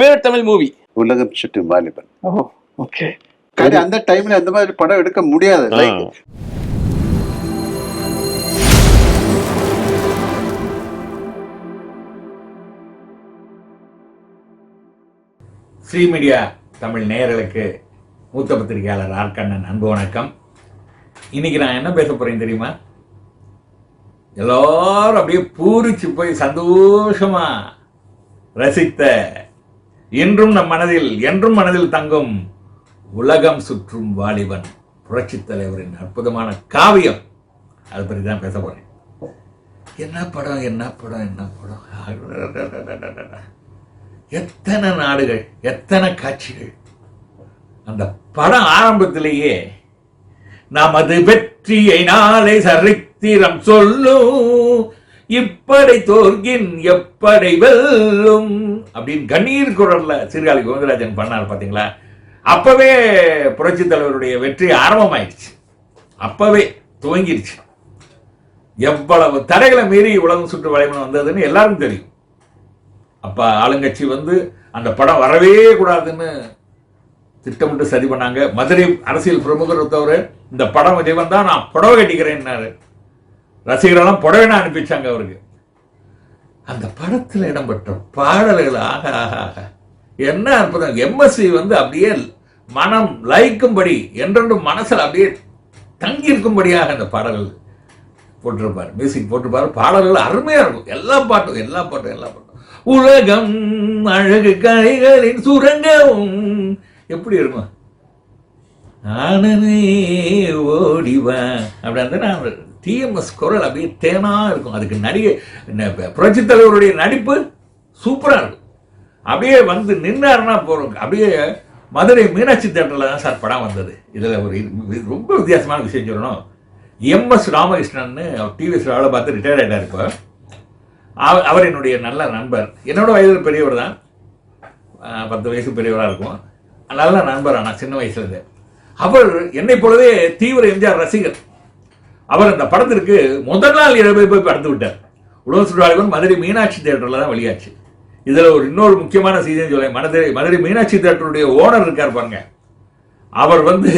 Favourite Tamil movie. Ulagam Sutrum Valiban. Oh okay. காரணம் அந்த டைம்ல அந்த மாதிரி படம் எடுக்க முடியாது. ஸ்ரீ மீடியா தமிழ் நேயர்களுக்கு மூத்த பத்திரிகையாளர் ஆர் கண்ணன் அன்பு வணக்கம். இன்னைக்கு நான் என்ன பேச போறேன் தெரியுமா? எல்லாரும் அப்படியே பூரிச்சு போய் சந்தோஷமா ரசித்த என்றும் நம் மனதில் என்றும் மனதில் தங்கும் உலகம் சுற்றும் வாலிபன் புரட்சித் தலைவரின் அற்புதமான காவியம். அதை பற்றி தான் பேச போறேன். என்ன படம் என்ன படம் என்ன படம்? எத்தனை நாடுகள் எத்தனை காட்சிகள்? அந்த படம் ஆரம்பத்திலேயே நமது வெற்றியை நாளை சரித்திரம் சொல்லும். இப்படை தோற்கின் எப்படை வெல்லும். அப்படின்னு கண்ணீர் குரல்ல சீர்காழி கோவிந்தராஜன் பண்ணார் பார்த்தீங்களா அப்பவே புரட்சி தலைவருடைய வெற்றி ஆரம்பமாயிடுச்சு. அப்பவே துவங்கிடுச்சு எவ்வளவு தடைகளை மீறி உலகம் சுற்று வளைமனம் வந்ததுன்னு எல்லாருக்கும் தெரியும். அப்போ ஆளுங்கட்சி வந்து அந்த படம் வரவே கூடாதுன்னு திட்டமிட்டு சதி பண்ணாங்க. மதுரை அரசியல் பிரமுகர் தவிர இந்த படம் விஜய் தான் நான் புடவை கட்டிக்கிறேன்னாரு. ரசிகர்களெல்லாம் புடவைன்னு அனுப்பிச்சாங்க அவருக்கு. அந்த படத்தில் இடம்பெற்ற பாடல்கள் ஆக ஆக ஆக என்ன அற்புதம். எம்எஸ்சி வந்து அப்படியே மனம் லயிக்கும்படி என்றென்றும் மனசில் அப்படியே தங்கியிருக்கும்படியாக அந்த பாடல்கள் போட்டிருப்பார். மியூசிக் போட்டிருப்பார். பாடல்கள் அருமையாக இருக்கும். எல்லா பாட்டும் எல்லா பாட்டும் எல்லா பாட்டும். உலகம் அழகு கைகளின் சுரங்கம். எப்படி இருக்கும்? ஆனனே ஓடிவா. அப்படி அந்த நான் டிஎம்எஸ் குரல் அப்படியே தேனாக இருக்கும். அதுக்கு நடிகை புரட்சி தலைவருடைய நடிப்பு சூப்பராக இருக்கும். அப்படியே வந்து நின்னாருன்னா போகிறோம் அப்படியே மதுரை மீனாட்சி தேட்டரில் தான் சார் படம் வந்தது. இதில் ஒரு ரொம்ப வித்தியாசமான விஷயம் சொல்லணும். எம்எஸ் ராமகிருஷ்ணன் அவர் டிவிஎஸ் வேலை பார்த்து ரிட்டையர்ட் ஆகிட்டார் இப்போ. அவ- அவர் என்னுடைய நல்ல நண்பர். என்னோட வயதில் பெரியவர் தான். பத்து வயசு பெரியவராக இருக்கும். நல்ல நண்பர் ஆனால் சின்ன வயசுலேருந்து அவர் என்னை போலவே தீவிர எம்ஜிஆர் ரசிகர். அவர் அந்த படத்திற்கு முதல் நாள் இரவே போய் படுத்து விட்டார். உலக சுற்றுலாவின் மதுரை மீனாட்சி தேட்டரில் தான் வெளியாச்சு. இதில் ஒரு இன்னொரு முக்கியமான செய்தி சொல்ல மதுரை மதுரை மீனாட்சி தேட்டருடைய ஓனர் இருக்கார் பாருங்க. அவர் வந்து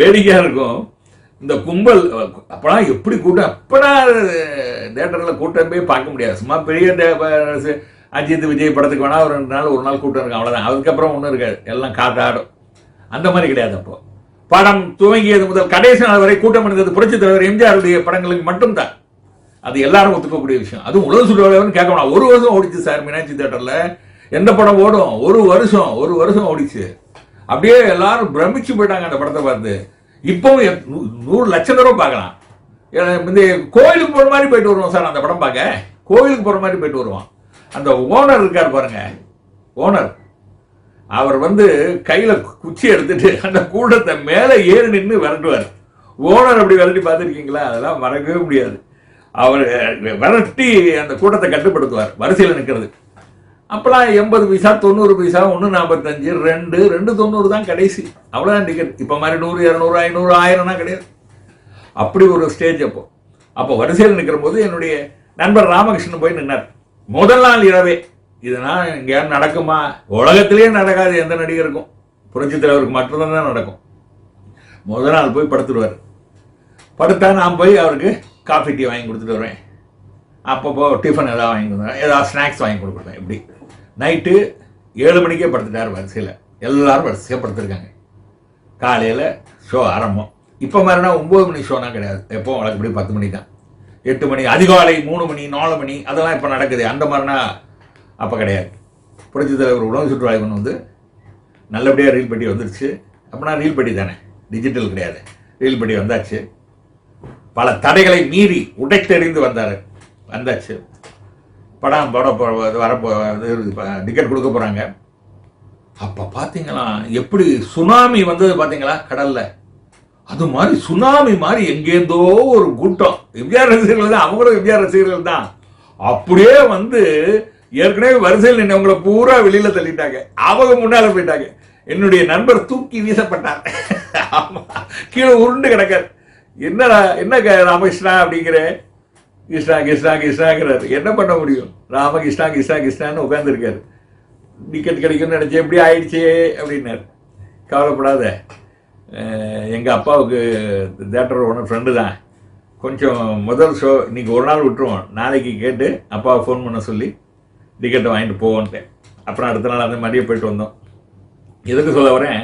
வேடிக்கையாக இருக்கும். இந்த கும்பல் அப்பலாம் எப்படி கூட்டம் அப்பலாம் தேட்டரில் கூட்டம் போய் பார்க்க முடியாது. சும்மா பெரிய அஜித் விஜய் படத்துக்கு வேணால் ஒரு ரெண்டு நாள் ஒரு நாள் கூட்டம் இருக்கும். அவ்வளோதான் அதுக்கப்புறம் ஒன்றும் இருக்காது. எல்லாம் காத்தாடும். அந்த மாதிரி கிடையாது அப்போது படம் துவங்கியது முதல் கடைசி நாள் வரை கூட்டம் அடைந்தது புரட்சி தலைவர் எம்ஜிஆருடைய படங்களுக்கு மட்டும்தான். அது எல்லாரும் ஒத்துக்கக்கூடிய விஷயம். அதுவும் உலக சுற்றுலாவின்னு கேட்க வேணாம் ஒரு வருஷம் ஓடிச்சு சார் மீனாட்சி தேட்டரில். எந்த படம் ஓடும்? ஒரு வருஷம். ஒரு வருஷம் ஓடிச்சு. அப்படியே எல்லாரும் பிரமிச்சு போயிட்டாங்க அந்த படத்தை பார்த்து. இப்பவும் நூ- நூறு லட்சம் தடவை பார்க்கலாம். இந்த கோயிலுக்கு போகிற மாதிரி போயிட்டு வருவோம் சார் அந்த படம் பார்க்க. கோயிலுக்கு போகிற மாதிரி போயிட்டு வருவோம். அந்த ஓனர் இருக்கார் பாருங்க. ஓனர். அவர் வந்து கையில் குச்சி எடுத்துட்டு அந்த கூட்டத்தை மேலே ஏறி நின்று விரட்டுவார். ஓனர் அப்படி விரட்டி பார்த்துருக்கீங்களா? அதெல்லாம் மறக்கவே முடியாது. அவர் விரட்டி அந்த கூட்டத்தை கட்டுப்படுத்துவார் வரிசையில் நிற்கிறது அப்போலாம் எண்பது பைசா தொண்ணூறு பைசா ஒன்று நாற்பத்தஞ்சு ரெண்டு ரெண்டு தொண்ணூறு தான் கடைசி. அவ்வளோதான் டிக்கெட். இப்போ மாதிரி நூறு இரநூறு ஐநூறு ஆயிரம்னா கிடையாது. அப்படி ஒரு ஸ்டேஜ் அப்போ. அப்போ வரிசையில் நிற்கிற போது என்னுடைய நண்பர் ராமகிருஷ்ணன் போய் நின்னார். முதல் நாள் இரவே. இதனால் எங்கேயாவது நடக்குமா? உலகத்திலேயே நடக்காது எந்த நடிகருக்கும். புரட்சித் தலைவருக்கு மட்டும்தான் தான் நடக்கும். முதல் நாள் போய் படுத்துடுவார். படுத்தா நான் போய் அவருக்கு காஃபி டீ வாங்கி கொடுத்துட்டு வருவேன். அப்பப்போ டிஃபன் எதாவது வாங்கி கொடுத்தேன் ஏதாவது ஸ்நாக்ஸ் வாங்கி கொடுக்குறேன் இப்படி நைட்டு ஏழு மணிக்கே படுத்துட்டார் வரிசையில். எல்லாரும் வரிசையாக படுத்துருக்காங்க. காலையில் ஷோ ஆரம்பம். இப்போ மாதிரினா ஒம்பது மணி ஷோனா கிடையாது. எப்போ வழக்கப்படி பத்து மணி தான் எட்டு மணி அதிகாலை மூணு மணி நாலு மணி அதெல்லாம் இப்போ நடக்குது. அந்த மாதிரினா அப்போ கிடையாது. புரட்சி தலைவர் உணவு சுற்றுலாய்வன் வந்து நல்லபடியாக ரீல் பெட்டி வந்துருச்சு. அப்படின்னா ரீல் பெட்டி தானே? டிஜிட்டல் கிடையாது. ரீல் பெட்டி வந்தாச்சு. பல தடைகளை மீறி உடைத்தெறிந்து வந்தார். வந்தாச்சு. படம் போட வரப்போ டிக்கெட் கொடுக்க போகிறாங்க அப்போ பார்த்தீங்களா எப்படி சுனாமி வந்தது பார்த்தீங்களா கடலில். அது மாதிரி சுனாமி மாதிரி எங்கேருந்தோ ஒரு கூட்டம். எம்ஜிஆர் ரசிகர்கள் தான் அவங்களும் எம்ஜிஆர் ரசிகர்கள் தான். அப்படியே வந்து ஏற்கனவே வரிசையில் நின்றவங்கள பூரா வெளியில தள்ளிட்டாங்க. அவங்க முன்னால போயிட்டாங்க. என்னுடைய நண்பர் தூக்கி வீசப்பட்டார். ஆமா. கீழே உருண்டு கிடக்கார். என்னடா என்ன ராமகிருஷ்ணா அப்படிங்கிற? கிருஷ்ணா கிருஷ்ணா கிருஷ்ணாங்கிறாரு. என்ன பண்ண முடியும்? ராமகிருஷ்ணா கிருஷ்ணா கிருஷ்ணான்னு உட்காந்துருக்காரு டிக்கெட் கிடைக்கும்னு நினச்சி எப்படி ஆயிடுச்சு அப்படின்னாரு. கவலைப்படாத. எங்கள் அப்பாவுக்கு தேட்டர் ஒன்று ஃப்ரெண்டு தான். கொஞ்சம் முதல் ஷோ இன்னைக்கு ஒரு நாள் விட்டுருவோம். நாளைக்கு கேட்டு அப்பாவை ஃபோன் பண்ண சொல்லி டிக்கெட்டை வாங்கிட்டு போவோன்ட்டேன் அப்புறம் அடுத்த நாள் அந்த மாதிரியே போயிட்டு வந்தோம். எதுக்கு சொல்ல வரேன்?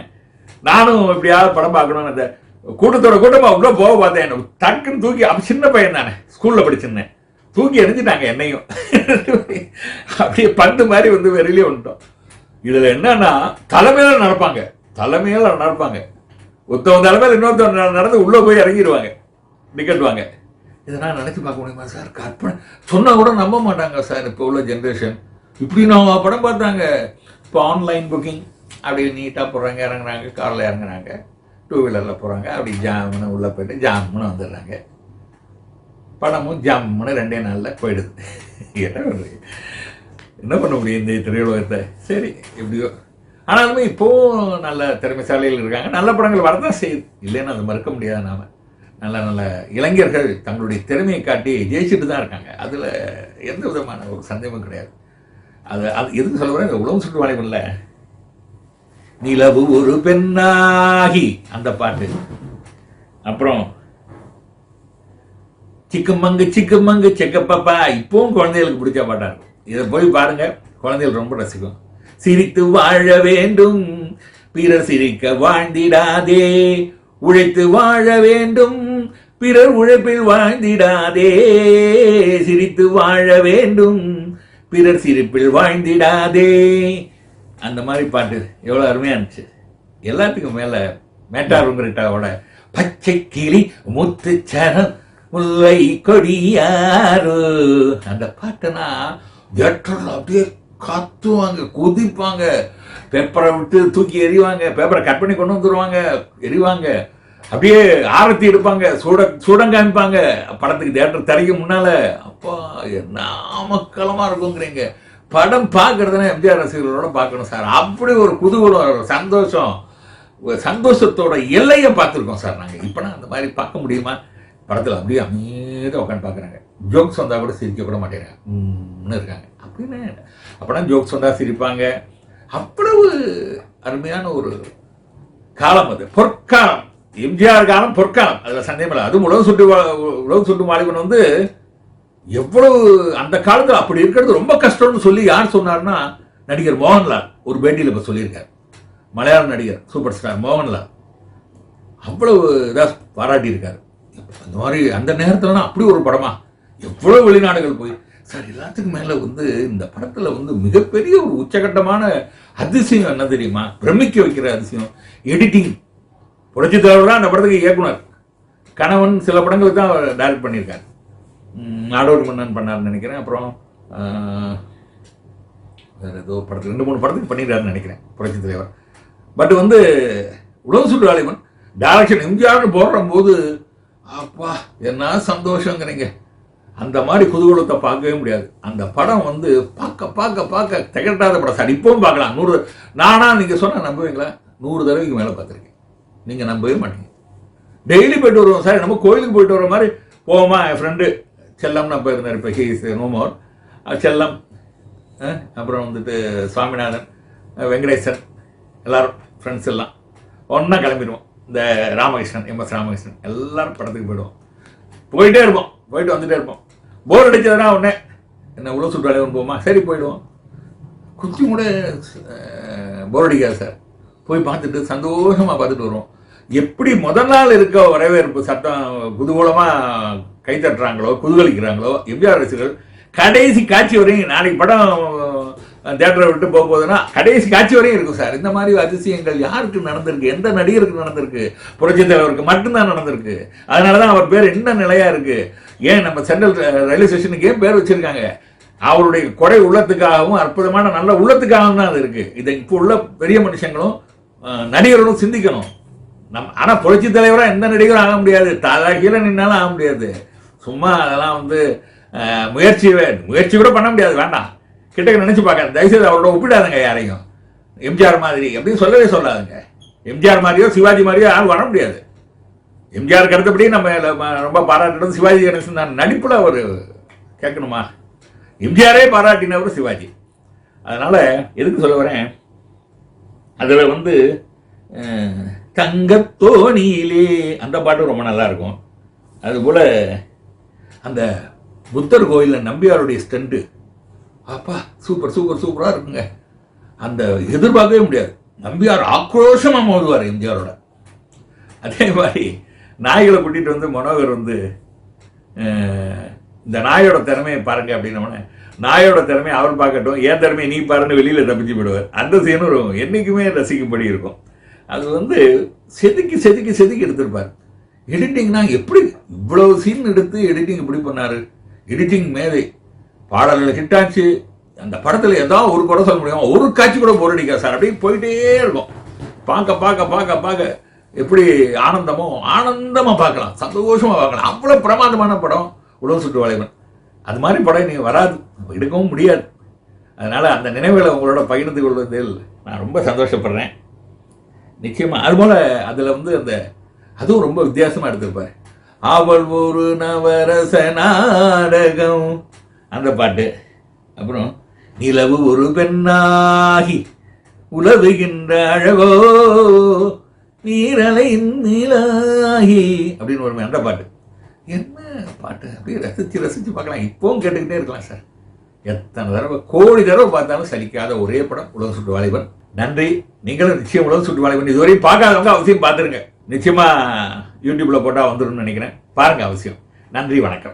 நானும் எப்படியாவது படம் பார்க்கணும்னு அந்த கூட்டத்தோட கூட்டமாக உள்ளே போக பார்த்தேன். டக்குன்னு தூக்கி அப்போ சின்ன பையன் தானே ஸ்கூலில் படிச்சிருந்தேன். தூக்கி எரிஞ்சிட்டாங்க என்னையும். அப்படியே பந்து மாதிரி வந்து வெளியிலே வந்துட்டோம். இதில் என்னன்னா தலைமையில நடப்பாங்க. தலைமையில நடப்பாங்க. ஒருத்தவங்க தலைமையில் இன்னொருத்தவங்க நடந்து உள்ளே போய் இறங்கிடுவாங்க டிக்கெட் வாங்க. இதெல்லாம் நினச்சி பார்க்க முடியுமா சார்? கற்பனை சொன்னால் கூட நம்ப மாட்டாங்க சார். இப்போ உள்ள ஜென்ரேஷன் இப்படி நான் படம் பார்த்தாங்க. இப்போ ஆன்லைன் புக்கிங் அப்படியே நீட்டாக போடுறாங்க இறங்குறாங்க காரில் இறங்குறாங்க. டூ வீலரில் போகிறாங்க அப்படி ஜாமுன்னு உள்ளே போயிட்டு ஜாமுன்னு வந்துடுறாங்க. படமும் ஜாமுன்னு ரெண்டே நாளில் போயிடுது. என்ன என்ன பண்ண முடியும் இந்த திரையுலகத்தை? சரி எப்படியோ. ஆனாலுமே இப்போவும் நல்ல திறமைசாலிகள் இருக்காங்க. நல்ல படங்கள் வரதான் செய்யுது. இல்லைன்னு அதை மறுக்க முடியாது நாம. நல்ல நல்ல இளைஞர்கள் தங்களுடைய திறமையை காட்டி ஜெயிச்சுட்டு தான் இருக்காங்க. அதில் எந்த விதமான ஒரு சந்தேகமும் கிடையாது. அது அது எதுக்கு சொல்ல இந்த உழவு சுற்று வாலிபன்ல நிலவு ஒரு பெண்ணாகி அந்த பாட்டு. அப்புறம் சிக்குமங்கு சிக்குமங்கு செக்கப்பப்பா இப்பவும் குழந்தைகளுக்கு பிடிச்ச பாட்டா இருக்கும். இதை போய் பாருங்க. குழந்தைகள் ரொம்ப ரசிக்கும். சிரித்து வாழ வேண்டும். பிறர் சிரிக்க வாழ்ந்திடாதே. உழைத்து வாழ வேண்டும். பிறர் உழைப்பில் வாழ்ந்திடாதே சிரித்து வாழ வேண்டும். பிறர் சிரிப்பில் வாழ்ந்திடாதே. அந்த மாதிரி பாட்டு எவ்வளோ அருமையாக இருந்துச்சு. எல்லாத்துக்கும் மேலே மேட்டாருங்கிட்டாவோட பச்சை கிளி முத்துச்சரம் முல்லை கொடியாரு அந்த பாட்டுனா தியேட்டர்ல அப்படியே கத்துவாங்க குதிப்பாங்க. பேப்பரை விட்டு தூக்கி எறிவாங்க. பேப்பரை கட் பண்ணி கொண்டு வந்துருவாங்க. எறிவாங்க. அப்படியே ஆரத்தி எடுப்பாங்க சூட சூடம் காமிப்பாங்க. படத்துக்கு தேட்டர் தரைக்கு முன்னால அப்பா என்ன மக்களமா இருக்குங்கிறீங்க. படம் பார்க்கறதுனா எம்ஜிஆர் ரசிகர்களோட பார்க்கணும் சார். அப்படி ஒரு குதூகலம் சந்தோஷம். சந்தோஷத்தோட எல்லையை பார்த்துருக்கோம் சார் நாங்கள் இப்போனா அந்த மாதிரி பார்க்க முடியுமா? படத்தில் அப்படியே அமைதியாக உட்காந்து பார்க்குறாங்க. ஜோக்ஸ் வந்தால் கூட சிரிக்க கூட மாட்டேங்கிறாங்க. இருக்காங்க. அப்படின்னு அப்போனா ஜோக்ஸ் வந்தால் சிரிப்பாங்க. அவ்வளவு அருமையான ஒரு காலம் அது. பொற்காலம். எம்ஜிஆர் காலம் பொற்காலம். அதில் சந்தேகம் அதுவும் உலக சுட்டு உலக சுட்டு மாலிபன் வந்து எவ்வளவு அந்த காலத்தில் அப்படி இருக்கிறது ரொம்ப கஷ்டம்னு சொல்லி யார் சொன்னார்னா நடிகர் மோகன்லால். ஒரு பேட்டியில் இப்போ சொல்லியிருக்கார். மலையாள நடிகர் சூப்பர் ஸ்டார் மோகன்லால். அவ்வளவு இதாக பாராட்டியிருக்காரு. அந்த மாதிரி அந்த நேரத்துலலாம் அப்படி ஒரு படமா? எவ்வளோ வெளிநாடுகள் போய் சார் எல்லாத்துக்கும் மேலே வந்து இந்த படத்தில் வந்து மிகப்பெரிய ஒரு உச்சகட்டமான அதிசயம் என்ன தெரியுமா? பிரமிக்க வைக்கிற அதிசயம். எடிட்டிங் புரட்சி தலைவர் தான் அந்த படத்துக்கு இயக்குனர். கணவன் சில படங்களுக்கு தான் அவர் டைரக்ட் பண்ணியிருக்காரு. நாடோடி மன்னன் பண்ணாருன்னு நினைக்கிறேன். அப்புறம் வேறு ஏதோ படத்தில் ரெண்டு மூணு படத்துக்கு பண்ணிடுறாருன்னு நினைக்கிறேன் புரட்சி தலைவர். பட் வந்து உலக சுற்றுலாளிமன் வாலிபன் டைரக்ஷன் எம்ஜிஆர்னு போடுற போது அப்பா என்ன சந்தோஷங்கிறீங்க. அந்த மாதிரி குதூகலத்தை பார்க்கவே முடியாது. அந்த படம் வந்து பார்க்க பார்க்க பார்க்க திகட்டாத படம். சார் இப்பவும் பார்க்கலாம். நூறு நானா நீங்கள் சொன்னால் நம்புவீங்களா? நூறு தடவைக்கு மேலே பார்த்துருக்கேன். நீங்க நம்பவே மாட்டீங்க. டெய்லி போயிட்டு வருவோம் சார். நம்ம கோயிலுக்கு போயிட்டு வர மாதிரி போவோமா என் ஃப்ரெண்டு செல்லம்னா நான் போயிருந்தார் இப்போ ஹீஸ் நோமோர் செல்லம் அப்புறம் வந்துட்டு சுவாமிநாதன் வெங்கடேசன் எல்லாரும் ஃப்ரெண்ட்ஸ் எல்லாம். ஒன்றா கிளம்பிடுவோம். இந்த ராமகிருஷ்ணன் எம்எஸ் ராமகிருஷ்ணன் எல்லாரும் படத்துக்கு போயிடுவோம். போயிட்டே இருப்போம். போயிட்டு வந்துட்டே இருப்போம். போர் அடிச்சதுனா உடனே என்ன உள்ள சுற்றாலைவன் போமா சரி போயிடுவோம். கொஞ்சம் கூட போர் அடிக்காது சார். போய் பார்த்துட்டு சந்தோஷமாக பார்த்துட்டு வருவோம். எப்படி முதல் நாள் இருக்க வரவேற்பு சட்டம் குதூகூலமாக கை தட்டுறாங்களோ குதூகலிக்கிறாங்களோ எம்ஜிஆர் ரசிகர்கள் கடைசி காட்சி வரையும் நாளைக்கு படம் தேட்டரை விட்டு போக போகுதுன்னா கடைசி காட்சி வரையும் இருக்கும் சார். இந்த மாதிரி அதிசயங்கள் யாருக்கு நடந்திருக்கு? எந்த நடிகருக்கு நடந்திருக்கு? புரட்சி தலைவருக்கு மட்டும்தான் நடந்திருக்கு. அதனால தான் அவர் பேர் என்ன நிலையா இருக்கு? ஏன் நம்ம சென்ட்ரல் ரயில்வே ஸ்டேஷனுக்கு ஏன் பேர் வச்சிருக்காங்க? அவருடைய கொடை உள்ளத்துக்காகவும் அற்புதமான நல்ல உள்ளத்துக்காகவும் தான் அது இருக்கு. இதை இப்போ உள்ள பெரிய மனுஷங்களும் நடிகர்களும் சிந்திக்கணும். நம் ஆனால் புரட்சி தலைவராக எந்த நடிகரும் ஆக முடியாது. தலைகீழ நின்னாலும் ஆக முடியாது. சும்மா அதெல்லாம் வந்து முயற்சி வே- முயற்சி கூட பண்ண முடியாது. வேண்டாம். கிட்டக்க நினச்சி பார்க்க தயவுசெய்து அவரோட ஒப்பிடாதுங்க யாரையும். எம்ஜிஆர் மாதிரி அப்படின்னு சொல்லவே சொல்லாதுங்க. எம்ஜிஆர் மாதிரியோ சிவாஜி மாதிரியோ யாரும் வர முடியாது. எம்ஜிஆருக்கு அடுத்தபடி நம்ம ரொம்ப பாராட்டுறது சிவாஜி கணேசன் தான். நடிப்பில் அவர் கேட்கணுமா? எம்ஜிஆரே பாராட்டினவர் சிவாஜி. அதனால் எதுக்கு சொல்ல வரேன்? அதில் வந்து தங்கத்தோணியிலே அந்த பாட்டு ரொம்ப நல்லா இருக்கும் அதுபோல் அந்த புத்தர் கோயிலில் நம்பியாருடைய ஸ்டண்ட்டு அப்பா சூப்பர் சூப்பர் சூப்பராக இருக்குங்க. அந்த எதிர்பார்க்கவே முடியாது. நம்பியார் ஆக்ரோஷமாக மோதுவார் எம்ஜிஆரோட. அதே மாதிரி நாய்களை கூட்டிகிட்டு வந்து மனோகர் வந்து இந்த நாயோட திறமையை பாருங்க அப்படின்னோடனே நாயோட திறமையை அவர் பார்க்கட்டும். ஏன் திறமையை நீ பாருன்னு வெளியில் தப்பிச்சு போயிடுவார். அந்த சீனும் இருக்கும் என்றைக்குமே ரசிக்கும்படி இருக்கும். அது வந்து செதுக்கி செதுக்கி செதுக்கி எடுத்திருப்பார். எடிட்டிங்னா எப்படி இவ்வளவு சீன் எடுத்து எடிட்டிங் இப்படி பண்ணார்? எடிட்டிங் மேதை. பாடல்கள் ஹிட் ஆச்சு. அந்த படத்தில் ஏதாவது ஒரு படம் சொல்ல முடியும் ஒரு காட்சி கூட போர் சார். அப்படியே போயிட்டே இருக்கும். பார்க்க பார்க்க பார்க்க பார்க்க எப்படி ஆனந்தமோ ஆனந்தமாக பார்க்கலாம். சந்தோஷமாக பார்க்கலாம். அவ்வளோ பிரமாதமான படம். உழவு சுற்று வளைவன் அது மாதிரி படம் நீங்கள் வராது. எடுக்கவும் முடியாது. அதனால் அந்த நினைவுகளை உங்களோட பகிர்ந்து கொள்வதில் நான் ரொம்ப சந்தோஷப்படுறேன். நிச்சயமா அதுபோல அதில் வந்து அந்த அதுவும் ரொம்ப வித்தியாசமாக எடுத்திருப்பார். அவள் ஒரு நவரச நாடகம். அந்த பாட்டு. அப்புறம் நிலவு ஒரு பெண்ணாகி உலவுகின்ற அழகோ நீரலை நிலாகி அப்படின்னு ஒரு அந்த பாட்டு. என்ன பாட்டு? அப்படியே ரசித்து ரசித்து பார்க்கலாம். இப்போவும் கேட்டுக்கிட்டே இருக்கலாம் சார். எத்தனை தடவை கோடி தடவை பார்த்தாலும் சலிக்காத ஒரே படம் உலக சுற்று வாலிபன். நன்றி. நீங்களும் நிச்சயம் உலக சுற்று வாலிபன். இதுவரையும் பார்க்காதவங்க அவசியம் பார்த்துருங்க. நிச்சயமாக யூடியூப்பில் போட்டால் வந்துடும் நினைக்கிறேன். பாருங்கள் அவசியம். நன்றி வணக்கம்.